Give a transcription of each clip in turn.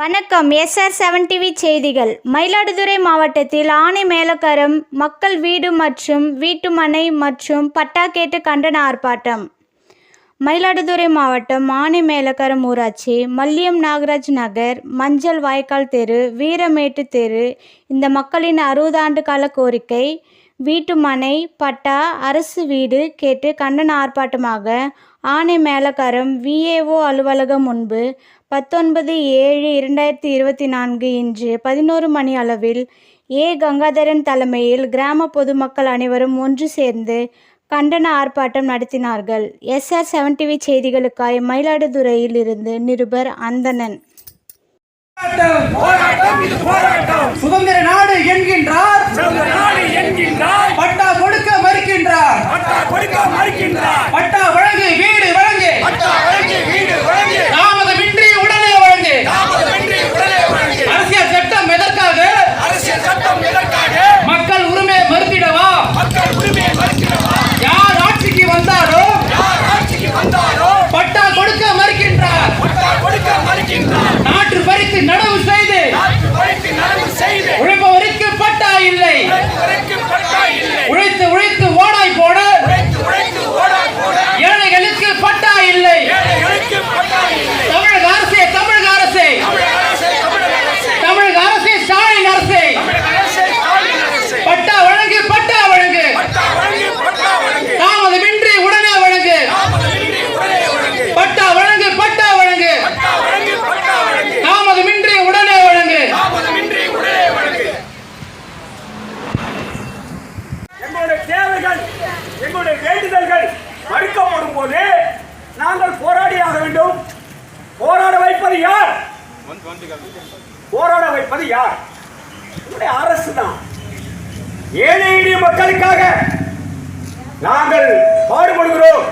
வணக்கம். SR seven TV செய்திகள். மயிலாடுதுறை மாவட்டத்தில் ஆணை மேலக்கரம் மக்கள் வீடு மற்றும் வீட்டுமனை மற்றும் பட்டா கேட்டு கண்டன ஆர்ப்பாட்டம். மயிலாடுதுறை மாவட்டம் ஆணை மேலக்கரம் ஊராட்சி மல்லியம் நாகராஜ் நகர் மஞ்சள் வாய்க்கால் தெரு வீரமேட்டு தெரு இந்த மக்களின் அறுபது ஆண்டு கால கோரிக்கை வீட்டுமனை பட்டா அரசு வீடு கேட்டு கண்டன ஆர்ப்பாட்டமாக ஆணை மேலக்கரம் விஏஓ அலுவலகம் முன்பு பத்தொன்பது ஏழு இரண்டாயிரத்தி இருபத்தி நான்கு இன்று பதினோரு மணி அளவில் ஏ. கங்காதரன் தலைமையில் கிராம பொதுமக்கள் அனைவரும் ஒன்று சேர்ந்து கண்டன ஆர்ப்பாட்டம் நடத்தினார்கள். எஸ்ஆர் செவன் டிவி செய்திகளுக்காய் மயிலாடுதுறையில் இருந்து நிருபர் அந்தணன். போராட்டம் போராட்டம் இது போராட்டம் சுதந்திர நாடு என்கின்றார் சுதந்திர நாடு என்கின்றார் பட்டா கொடுக்க மறுக்கின்றார் பட்டா கொடுக்க மறுக்கின்றார் பட்டா வழங்கு வீடு வழங்கு பட்டா வழங்கி வீடு வழங்கி தாமதமின்றி உடனே வழங்கு தாமதமின்றி உடனே வழங்கி அரசியல் சட்டம் எதற்காக அரசியல் சட்டம் எதற்காக மக்கள் உரிமை மறுத்திடவா மக்கள் உரிமையை மறுக்கிறவா யார் ஆட்சிக்கு வந்தாரோ யார் ஆட்சிக்கு வந்தாரோ பட்டா கொடுக்க மறுக்கின்றார் பட்டா கொடுக்க மறுக்கின்றார் நாட்டு பறித்து நடவு செய்து நாட்டு வரைக்கு நடவு செய்து உழைப்பவருக்கு பட்டா இல்லை உழைப்பவருக்கு பட்டா இல்லை உழைத்து உழைத்து ஓடாய் போன உழைத்து உழைத்து ஓடாய் போட ஏழைகளுக்கு பட்டா இல்லை ஏழைகளுக்கு பட்டா இல்லை தமிழக அரசே தமிழக அரசே தமிழக அரசே தமிழக அரசே தமிழக அரசே ஸ்டாலின் அரசே தமிழக அரசே ஸ்டாலின் அரசே பட்டா வழங்கு பட்டா வழங்கு பட்டா வழங்கி பட்டா வழங்கி தாமதமின்றி உடனே வழங்கு தாமதமின்றி உடனே வழங்கி பட்டா வழங்கு பட்டா வழங்கு பட்டா வழங்கி பட்டா வழங்கி தாமதமின்றி உடனே வழங்கு தாமதமின்றி உடனே வழங்கி எங்களுடைய தேவைகள் எங்களுடைய வேண்டுதல்கள் மறுக்கப்படும் போது நாங்கள் போராடியாக வேண்டும். போராட வைப்பது யார்? போராட வைப்பது யார்? நம்முடைய அரசு தான். ஏழை எளிய மக்களுக்காக நாங்கள் பாடுபடுகிறோம்.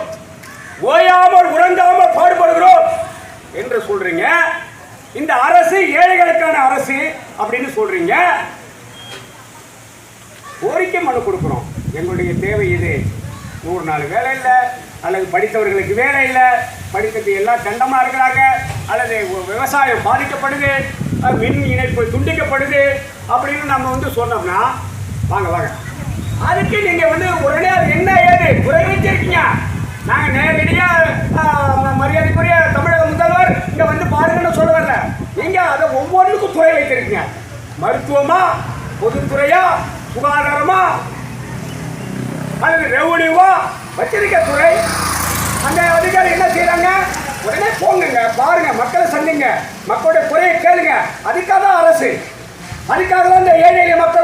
ஓயாமல் உறங்காமல் பாடுபடுகிறோம் என்று சொல்றீங்க. இந்த அரசு ஏழைகளுக்கான அரசு அப்படின்னு சொல்றீங்க. கோரிக்கை மனு கொடுக்குறோம். எங்களுடைய தேவை இது. நூறு நாள் வேலை இல்லை. அல்லது படித்தவர்களுக்கு வேலை இல்லை. படித்தது எல்லாம் தண்டமாக இருக்கிறாங்க. அல்லது விவசாயம் பாதிக்கப்படுது. மின் இணைப்பு துண்டிக்கப்படுது. அப்படின்னு நம்ம வந்து சொன்னோம்னா வாங்க வாங்க. அதுக்கு நீங்கள் வந்து உடனே அது என்ன ஏது? குறை வச்சிருக்கீங்க. நாங்கள் நேரடியாக மரியாதைக்குரிய தமிழக முதல்வர் இங்கே வந்து பாருங்கன்னு சொல்ல வரல. நீங்கள் அதை ஒவ்வொன்றுக்கும் துறை வைத்திருக்கீங்க. மருத்துவமா பொதுத்துறையா சுகாதாரமா ரெவன்யூவா வச்சிருக்க துறை. அந்த அதிகாரி என்ன செய்யறாங்க உடனே போங்குங்க பாருங்க மக்களை சந்திங்க. மக்களுடைய குறையை கேளுங்க. அதுக்காக தான் அரசு. அதுக்காக தான் இந்த ஏழை மக்கள்